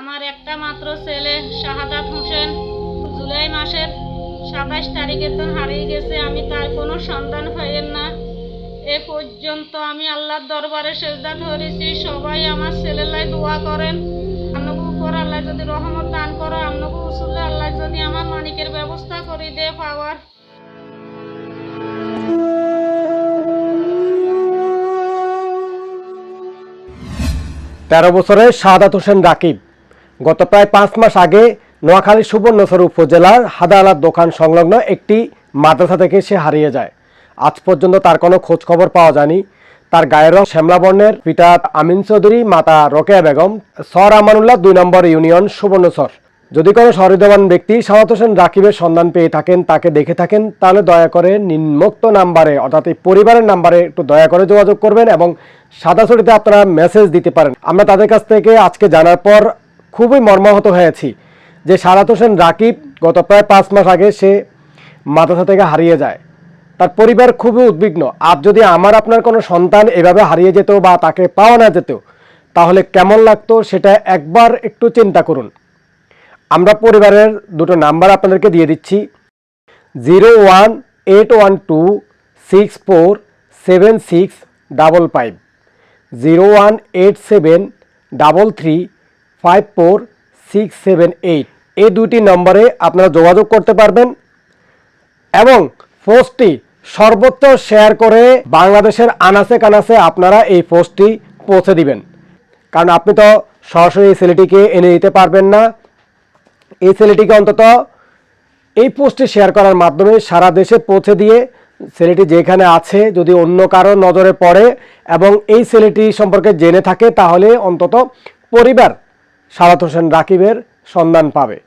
আমার একটা মাত্র ছেলে, শাহাদাত হোসেন। জুলাই মাসের সাতাশ তারিখে তো হারিয়ে গেছে, আমি তার কোনো সন্ধান পাইয়েন না। এ পর্যন্ত আমি আল্লাহর দরবারে সেজদা ধরেছি, সবাই আমার ছেলেলাই দোয়া করেন। আপনাকে উপর আল্লাহ যদি রহমত দান করো আপনাকে উসুল্লাহ আল্লাহ যদি আমার মানিকের ব্যবস্থা করে দে পাওয়ার। তেরো বছরের শাহাদাত হোসেন রাকিব। গত প্রায় পাঁচ মাস আগে নোয়াখালী সুবর্ণচর উপজেলার হাদালাত দোকান সংলগ্ন একটি মাদ্রাসা থেকে সে হারিয়ে যায়। আজ পর্যন্ত তার কোনো খোঁজ খবর পাওয়া যায়নি। তার গায়ের রং শ্যামলা বর্ণের। পিতা আমিন চৌধুরী, মাতা রোকেয়া বেগম সর আমানুল্লাহ দুই নম্বর ইউনিয়ন সুবর্ণচর যদি কোনো সহৃদবান ব্যক্তি শাহাদ হোসেন রাকিবের সন্ধান পেয়ে থাকেন, তাকে দেখে থাকেন, তাহলে দয়া করে নিম্নোক্ত নাম্বারে, অর্থাৎ এই পরিবারের নাম্বারে একটু দয়া করে যোগাযোগ করবেন এবং সাদা ছড়িতে আপনারা মেসেজ দিতে পারেন। আমরা তাদের কাছ থেকে আজকে জানার পর খুবই মর্মাহত হয়েছি যে সাদাত হোসেন রাকিব গত প্রায় পাঁচ মাস আগে সে মাদ্রাসা থেকে হারিয়ে যায়। তার পরিবার খুবই উদ্বিগ্ন। আর যদি আমার আপনার কোনো সন্তান এভাবে হারিয়ে যেত বা তাকে পাওয়া না যেত, তাহলে কেমন লাগতো সেটা একবার একটু চিন্তা করুন। আমরা পরিবারের দুটো নাম্বার আপনাদেরকে দিয়ে দিচ্ছি। Zero one eight one two six four seven six double five. Zero one eight seven double three five four six seven eight এই দুইটি নম্বরে আপনারা যোগাযোগ করতে পারবেন এবং পোস্টটি সর্বোচ্চ শেয়ার করে বাংলাদেশের আনাচে কানাচে আপনারা এই পোস্টটি পৌঁছে দিবেন। কারণ আপনি তো সরাসরি এই ছেলেটিকে এনে দিতে পারবেন না। এই ছেলেটিকে অন্তত এই পোস্টটি শেয়ার করার মাধ্যমে সারা দেশে পৌঁছে দিয়ে ছেলেটি যেখানে আছে, যদি অন্য কারও নজরে পড়ে এবং এই ছেলেটি সম্পর্কে জেনে থাকে, তাহলে অন্তত পরিবার সারাত হোসেন রাকিবের সন্ধান পাবে।